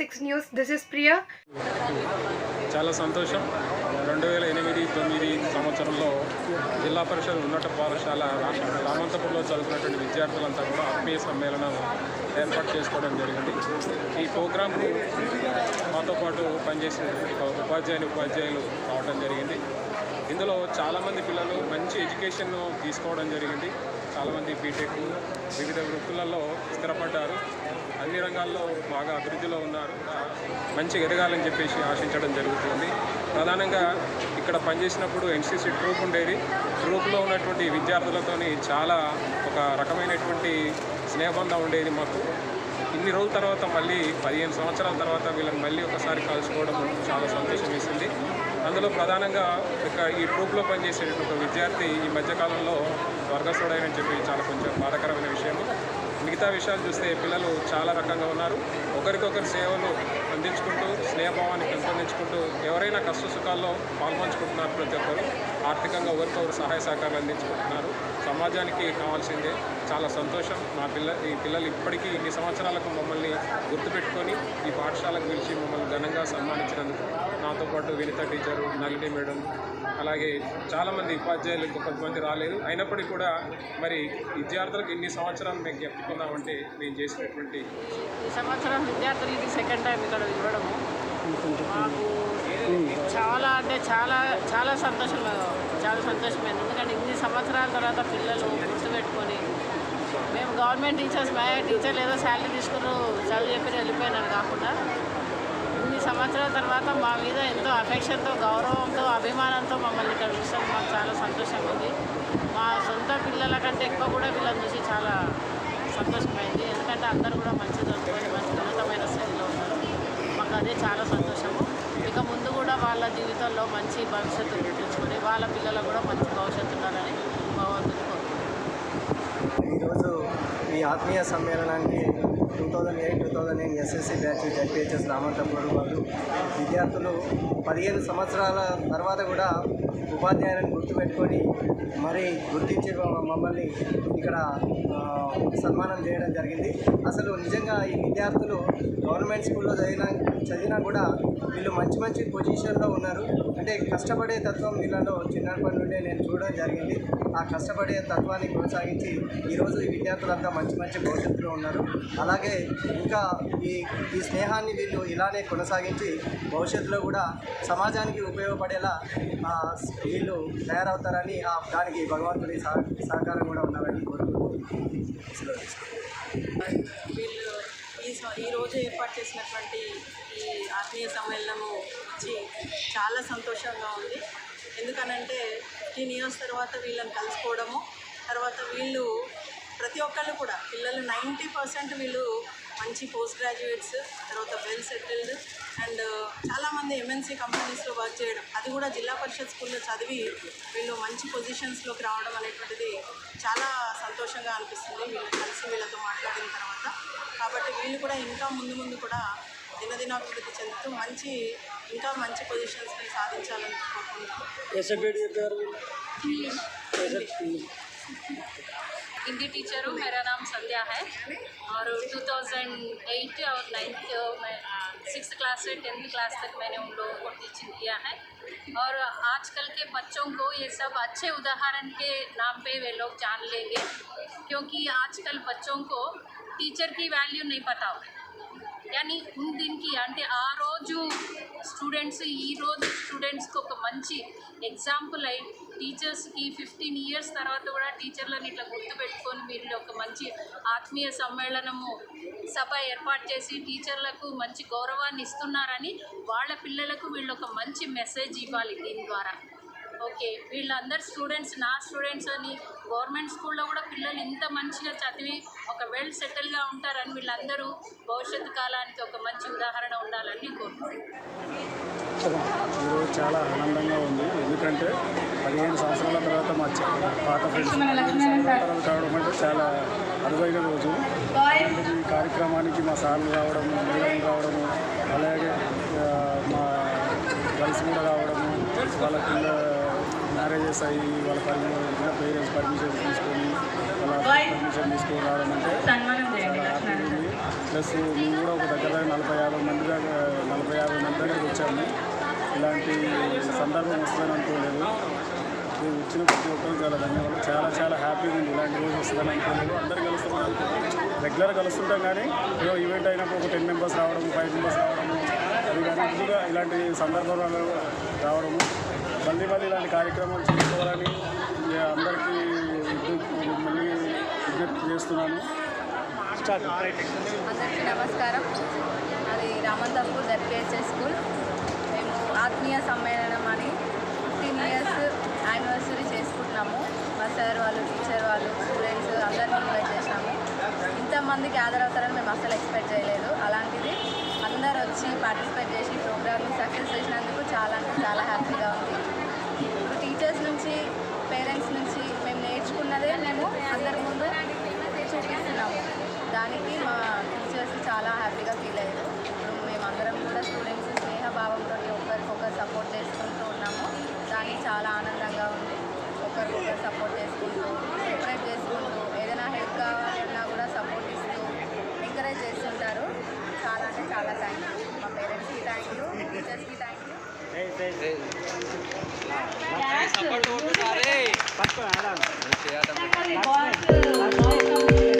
This is Priya చాలా సంతోషం. రెండు వేల ఎనిమిది తొమ్మిది సంవత్సరంలో జిల్లా పరిషత్ ఉన్నత పాఠశాల రామంతపూర్లో చదువుకున్నటువంటి విద్యార్థులంతా కూడా ఆత్మీయ సమ్మేళనం ఏర్పాటు చేసుకోవడం జరిగింది. ఈ ప్రోగ్రాంకు మాతో పాటు పనిచేసిన ఉపాధ్యాయుని ఉపాధ్యాయులు రావడం జరిగింది. ఇందులో చాలామంది పిల్లలు మంచి ఎడ్యుకేషన్ తీసుకోవడం జరిగింది. చాలామంది బీటెక్ వివిధ వృత్తులలో స్థిరపడ్డారు. అన్ని రంగాల్లో బాగా అభివృద్ధిలో ఉన్నారు. మంచి ఎదగాలని చెప్పేసి ఆశించడం జరుగుతుంది. ప్రధానంగా ఇక్కడ పనిచేసినప్పుడు ఎన్సీసీ ట్రూప్ ఉండేది. ట్రూప్లో ఉన్నటువంటి విద్యార్థులతోని చాలా ఒక రకమైనటువంటి స్నేహబంధం ఉండేది మాకు. ఇన్ని రోజుల తర్వాత మళ్ళీ పదిహేను సంవత్సరాల తర్వాత వీళ్ళని మళ్ళీ ఒకసారి కలుసుకోవడం చాలా సంతోషం వేసింది అందులో ప్రధానంగా ఇక ఈ ట్రూప్లో పనిచేసేటువంటి ఒక విద్యార్థి ఈ మధ్యకాలంలో వర్గస్థుడైనని చెప్పి చాలా కొంచెం బాధకరమైన విషయము. మిగతా విషయాలు చూస్తే పిల్లలు చాలా రకంగా ఉన్నారు. ఒకరికొకరు సేవలు అందించుకుంటూ స్నేహభావాన్ని పెంపొందించుకుంటూ ఎవరైనా కష్ట సుఖాల్లో పాల్పంచుకుంటున్నారు ప్రతి ఒక్కరు ఆర్థికంగా ఒకరికొకరు సహాయ సహకారాలు అందించుకుంటున్నారు. సమాజానికి కావాల్సిందే. చాలా సంతోషం. మా పిల్ల ఈ పిల్లలు ఇప్పటికీ ఇన్ని సంవత్సరాలకు మమ్మల్ని గుర్తుపెట్టుకొని ఈ పాఠశాలకు పిలిచి మమ్మల్ని ఘనంగా సన్మానించినందుకు నాతో పాటు వినిత టీచరు నలిని మేడం అలాగే చాలామంది ఉపాధ్యాయులు కొంతమంది రాలేదు. అయినప్పటికీ కూడా మరి విద్యార్థులకు ఇన్ని సంవత్సరాలు మేము చెప్పుకున్నామంటే నేను చేసినటువంటి సంవత్సరం విద్యార్థులు సెకండ్ టైం ఇవ్వడము. మాకు చాలా అంటే చాలా చాలా సంతోషం చాలా సంతోషమైంది ఎందుకంటే ఇన్ని సంవత్సరాల తర్వాత పిల్లలు గుర్తుపెట్టుకొని మేము గవర్నమెంట్ టీచర్స్ మా టీచర్లు ఏదో శాలరీ తీసుకుని చదువు చెప్పి వెళ్ళిపోయినాను కాకుండా ఇన్ని సంవత్సరాల తర్వాత మా మీద ఎంతో అఫెక్షన్తో గౌరవంతో అభిమానంతో మమ్మల్ని ఇక్కడ చూస్తాం మాకు చాలా సంతోషంగా ఉంది. మా సొంత పిల్లల కంటే ఎక్కువ కూడా వీళ్ళని చూసి చాలా సంతోషమైంది. ఎందుకంటే అందరూ కూడా మంచి చదువుకొని మంచి ఉన్నతమైన స్థితిలో ఉన్నారు మాకు అదే చాలా సంతోషము ఇక ముందు కూడా పిల్లల్లో మంచి భవిష్యత్తు తెచ్చుకొని వాళ్ళ పిల్లల్లో కూడా మంచి భవిష్యత్తు ఉండాలని భగవంతుని కోరుకుంటున్నాను ఈరోజు ఈ ఆత్మీయ సమ్మేళనానికి two thousand eight two thousand eight S S C batch Z P H S Ramanthapur వాళ్ళు విద్యార్థులు పదిహేను సంవత్సరాల తర్వాత కూడా ఉపాధ్యాయులను గుర్తుపెట్టుకొని మరి గుర్తించి మమ్మల్ని ఇక్కడ సన్మానం చేయడం జరిగింది. అసలు నిజంగా ఈ విద్యార్థులు గవర్నమెంట్ స్కూల్లో చదివిన చదివినా కూడా వీళ్ళు మంచి మంచి పొజిషన్లో ఉన్నారు. అంటే కష్టపడే తత్వం వీళ్ళలో చిన్నప్పటి నుండే నేను చూడడం జరిగింది. ఆ కష్టపడే తత్వాన్ని కొనసాగించి ఈరోజు ఈ విద్యార్థులంతా మంచి మంచి భవిష్యత్తులో ఉన్నారు. అలాగే ఇంకా ఈ ఈ స్నేహాన్ని వీళ్ళు ఇలానే కొనసాగించి భవిష్యత్తులో కూడా సమాజానికి ఉపయోగపడేలా ఆ, వీళ్ళు తయారవుతారని ఆ దానికి భగవంతుడి సహ- సహకారం కూడా ఉండాలని కోరుకుంటూ వీళ్ళు ఈ స- ఈ రోజు ఏర్పాటు చేసినటువంటి ఈ ఆత్మీయ సమ్మేళనము వచ్చి చాలా సంతోషంగా ఉంది. ఎందుకనంటే ఫిఫ్టీన్ ఇయర్స్ తర్వాత వీళ్ళని కలుసుకోవడము తర్వాత వీళ్ళు ప్రతి ఒక్కళ్ళు కూడా పిల్లలు నైంటీ పర్సెంట్ వీళ్ళు మంచి పోస్ట్ గ్రాడ్యుయేట్స్ తర్వాత వెల్ సెటిల్డ్ అండ్ చాలామంది ఎంఎన్సీ కంపెనీస్లో వర్క్ చేయడం. అది కూడా జిల్లా పరిషత్ స్కూల్లో చదివి వీళ్ళు మంచి పొజిషన్స్లోకి రావడం అనేటువంటిది చాలా సంతోషంగా అనిపిస్తుంది. వీళ్ళు కలిసి వీళ్ళతో మాట్లాడిన తర్వాత. కాబట్టి వీళ్ళు కూడా ఇంకా ముందు ముందు కూడా దినదినాభివృద్ధి చెందుతూ మంచి ఇంకా మంచి పొజిషన్స్ని సాధించాలని కోరుకుంటున్నాను हिंदी टीचर हूँ मेरा नाम संध्या है और 2008 और नाइन्थ में सिक्स क्लास से टेंथ क्लास तक मैंने उन लोगों को टीचिंग किया है और आजकल के बच्चों को ये सब अच्छे उदाहरण के नाम पे वे लोग जान लेंगे क्योंकि आजकल बच्चों को టీచర్ की वैल्यू नहीं पता యాని కానీ దీనికి అంటే ఆ రోజు స్టూడెంట్స్ ఈ రోజు స్టూడెంట్స్కి ఒక మంచి ఎగ్జాంపుల్ అయి టీచర్స్కి ఫిఫ్టీన్ ఇయర్స్ తర్వాత కూడా టీచర్లను ఇట్లా గుర్తుపెట్టుకొని మీరు ఒక మంచి ఆత్మీయ సమ్మేళనము సభ ఏర్పాటు చేసి టీచర్లకు మంచి గౌరవాన్ని ఇస్తున్నారని వాళ్ళ పిల్లలకు వీళ్ళు ఒక మంచి మెసేజ్ ఇవ్వాలి దీని ద్వారా. ఓకే. వీళ్ళందరు స్టూడెంట్స్ నా స్టూడెంట్స్ అని గవర్నమెంట్ స్కూల్లో కూడా పిల్లలు ఇంత మంచిగా చదివి ఒక వెల్ సెటిల్గా ఉంటారని వీళ్ళందరూ భవిష్యత్తు కాలానికి ఒక మంచి ఉదాహరణ ఉండాలని కోరుకుంటున్నాను. చాలా ఆనందంగా ఉంది. ఎందుకంటే పదిహేను సంవత్సరాల తర్వాత మా పాత ఫ్రెండ్స్ కావడం అంటే చాలా అరుదైన రోజు. ఈ కార్యక్రమానికి మా సార్లు రావడం మేడం రావడము అలాగే మా గర్ల్స్ కూడా రావడము వాళ్ళ కింద మ్యారేజెస్ అయ్యి వాళ్ళ పర్మిషన్ పేరెంట్స్ పర్మిషన్ తీసుకొని వాళ్ళ పర్మిషన్ తీసుకొని రావడం అంటే చాలా హ్యాపీగా ఉంది. ప్లస్ మేము కూడా ఒక దగ్గర నలభై యాభై మంది దాకా నలభై యాభై మంది దగ్గరికి వచ్చాము. ఇలాంటి సందర్భం వస్తుందని అనుకోలేదు ఇది వచ్చిన ప్రతి ఒక్కరు చాలా ధన్యవాదాలు. చాలా చాలా హ్యాపీగా ఉంది. ఇలాంటి రోజు వస్తుందని అనుకోలేదు. అందరు కలుస్తాం రెగ్యులర్ కలుస్తుంటాం కానీ ఏదో ఈవెంట్ అయినప్పుడు ఒక టెన్ మెంబర్స్ రావడం ఫైవ్ మెంబర్స్ రావడము అది కానీ ఇలాంటి సందర్భాలు రావడము మళ్ళీ మళ్ళీ ఇలాంటి కార్యక్రమాలు చేసుకోవాలని అందరికీ మళ్ళీ విజ్ఞప్తి చేస్తున్నాను. అందరికీ నమస్కారం. అది రామంతపూర్ జడ్పిహెచ్ఎస్ స్కూల్. మేము ఆత్మీయ సమ్మేళనం అని ఫిఫ్టీన్ ఇయర్స్ యానివర్సరీ చేసుకుంటున్నాము. మా సార్ వాళ్ళు టీచర్ వాళ్ళు స్టూడెంట్స్ అందరినీ ఇన్వైట్ చేసినాము. ఇంతమంది గ్యాదర్ అవుతారని మేము అసలు ఎక్స్పెక్ట్ చేయలేదు. అలాంటిది అందరు వచ్చి పార్టిసిపేట్ చేసి ప్రోగ్రామ్ని సక్సెస్ చేసినందుకు చాలా అంటే చాలా హ్యాపీగా ఉంది ఇప్పుడు టీచర్స్ నుంచి పేరెంట్స్ నుంచి మేము నేర్చుకున్నదే మేము అందరి ముందు చూపిస్తున్నాము దానికి మా టీచర్స్ చాలా హ్యాపీగా ఫీల్ అయ్యారు. ఇప్పుడు మేమందరం కూడా స్టూడెంట్స్ స్నేహభావంతో ఒకరికొకరు సపోర్ట్ చేసుకుంటూ ఉన్నాము. దానికి చాలా ఆనందంగా ఉంది. ఒకరికొకరు సపోర్ట్ చేసుకుంటూ ఎంకరేజ్ చేసుకుంటూ ఏదైనా హెల్ప్ కావాలన్నా కూడా సపోర్ట్ ఇస్తూ ఎంకరేజ్ చేస్తుంటారు. చాలా అంటే చాలా థ్యాంక్ యూ మా పేరెంట్స్కి థ్యాంక్ యూ బాయ్స్